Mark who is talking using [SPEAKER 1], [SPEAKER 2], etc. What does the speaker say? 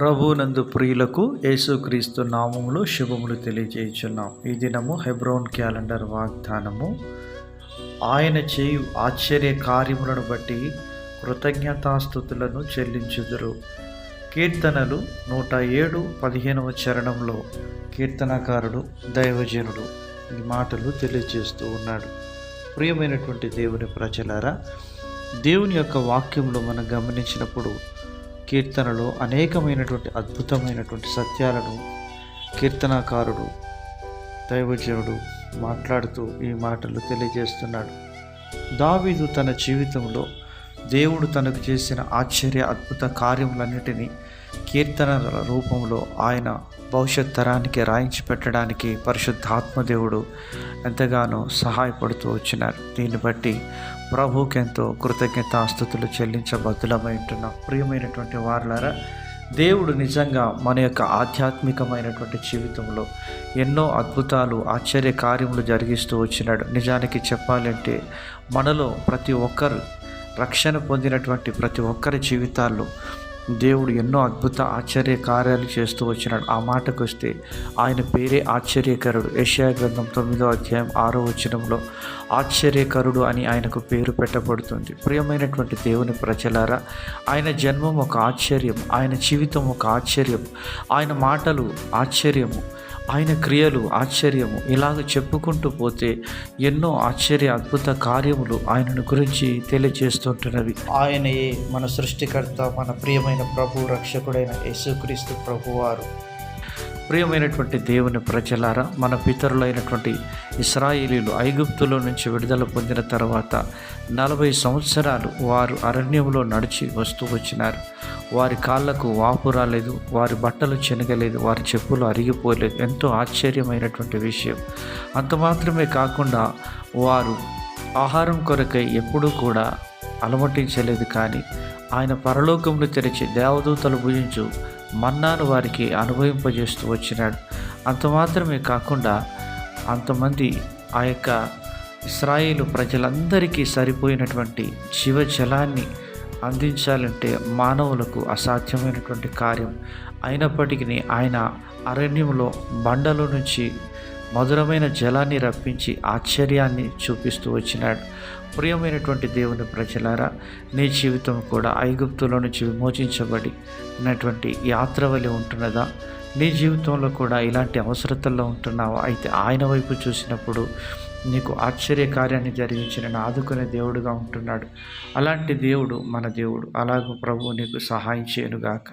[SPEAKER 1] ప్రభునందు ప్రియులకు యేసుక్రీస్తు నామములు శుభములు తెలియజేయుచున్నాం. ఈ దినము హెబ్రోన్ క్యాలెండర్ వాగ్దానము. ఆయన చేయు ఆశ్చర్య కార్యములను బట్టి కృతజ్ఞతాస్థుతులను చెల్లించుదురు. కీర్తనలు నూట ఏడు పదిహేనవ చరణంలో కీర్తనకారుడు దైవజనుడు ఈ మాటలు తెలియజేస్తూ ఉన్నాడు. ప్రియమైనటువంటి దేవుని ప్రజలారా దేవుని యొక్క వాక్యంలో మనం గమనించినప్పుడు కీర్తనలో అనేకమైనటువంటి అద్భుతమైనటువంటి సత్యాలను కీర్తనాకారుడు దైవజనుడు మాట్లాడుతూ ఈ మాటలు తెలియజేస్తున్నాడు. దావీదు తన జీవితంలో దేవుడు తనకు చేసిన ఆశ్చర్య అద్భుత కార్యములన్నిటినీ కీర్తనల రూపంలో ఆయన భవిష్యత్ తరానికి రాయించి పెట్టడానికి పరిశుద్ధాత్మదేవుడు ఎంతగానో సహాయపడుతూ వచ్చినారు. దీన్ని బట్టి ప్రభుకి ఎంతో కృతజ్ఞతాస్థుతులు చెల్లించబద్దులమై ఉంటున్నాం. ప్రియమైనటువంటి వారులారా దేవుడు నిజంగా మన యొక్క ఆధ్యాత్మికమైనటువంటి జీవితంలో ఎన్నో అద్భుతాలు ఆశ్చర్య కార్యములు జరిగిస్తూ వచ్చినాడు. నిజానికి చెప్పాలంటే మనలో ప్రతి ఒక్కరు రక్షణ పొందినటువంటి ప్రతి ఒక్కరి జీవితాల్లో దేవుడు ఎన్నో అద్భుత ఆశ్చర్య కార్యాలు చేస్తూ వచ్చినాడు. ఆ మాటకు వస్తే ఆయన పేరే ఆశ్చర్యకరుడు. ఏషియా గ్రంథం తొమ్మిదో అధ్యాయం ఆరో వచనంలో ఆశ్చర్యకరుడు అని ఆయనకు పేరు పెట్టబడుతుంది. ప్రియమైనటువంటి దేవుని ప్రజలారా ఆయన జన్మం ఒక ఆశ్చర్యం ఆయన జీవితం ఒక ఆశ్చర్యం ఆయన మాటలు ఆశ్చర్యము ఆయన క్రియలు ఆశ్చర్యము ఇలాగ చెప్పుకుంటూ పోతే ఎన్నో ఆశ్చర్య అద్భుత కార్యములు ఆయనను గురించి తెలియజేస్తుంటున్నవి. ఆయనయే మన సృష్టికర్త మన ప్రియమైన ప్రభు రక్షకుడైన యేసుక్రీస్తు ప్రభువారు. ప్రియమైనటువంటి దేవుని ప్రజలారా మన పితరులైనటువంటి ఇస్రాయేలీలు ఐగుప్తులో నుంచి విడుదల పొందిన తర్వాత నలభై సంవత్సరాలు వారు అరణ్యంలో నడిచి వస్తూ వచ్చినారు. వారి కాళ్ళకు వాపు రాలేదు వారి బట్టలు చెనగలేదు వారి చెప్పులు అరిగిపోలేదు. ఎంతో ఆశ్చర్యమైనటువంటి విషయం. అంత మాత్రమే కాకుండా వారు ఆహారం కొరకై ఎప్పుడూ కూడా అలమటించలేదు కానీ ఆయన పరలోకంలో తెరిచి దేవదూతలు భుజించు మన్నాను వారికి అనుభవింపజేస్తూ వచ్చినాడు. అంత మాత్రమే కాకుండా అంతమంది ఆ యొక్క ఇస్రాయేలు ప్రజలందరికీ సరిపోయినటువంటి జీవజలాన్ని అందించాలంటే మానవులకు అసాధ్యమైనటువంటి కార్యం. అయినప్పటికీ ఆయన అరణ్యంలో బండల నుంచి మధురమైన జలాన్ని రప్పించి ఆశ్చర్యాన్ని చూపిస్తూ వచ్చినాడు. ప్రియమైనటువంటి దేవుని ప్రజలారా నీ జీవితం కూడా ఐగుప్తులో నుంచి విమోచించబడినటువంటి యాత్ర వలె ఉంటున్నదా? నీ జీవితంలో కూడా ఇలాంటి అవసరతల్లో ఉంటున్నావా? అయితే ఆయన వైపు చూసినప్పుడు నీకు ఆశ్చర్య కార్యాన్ని జరిగించిన ఆదుకునే దేవుడుగా ఉంటున్నాడు. అలాంటి దేవుడు మన దేవుడు. అలాగూ ప్రభువు నీకు సహాయం చేయనుగాక.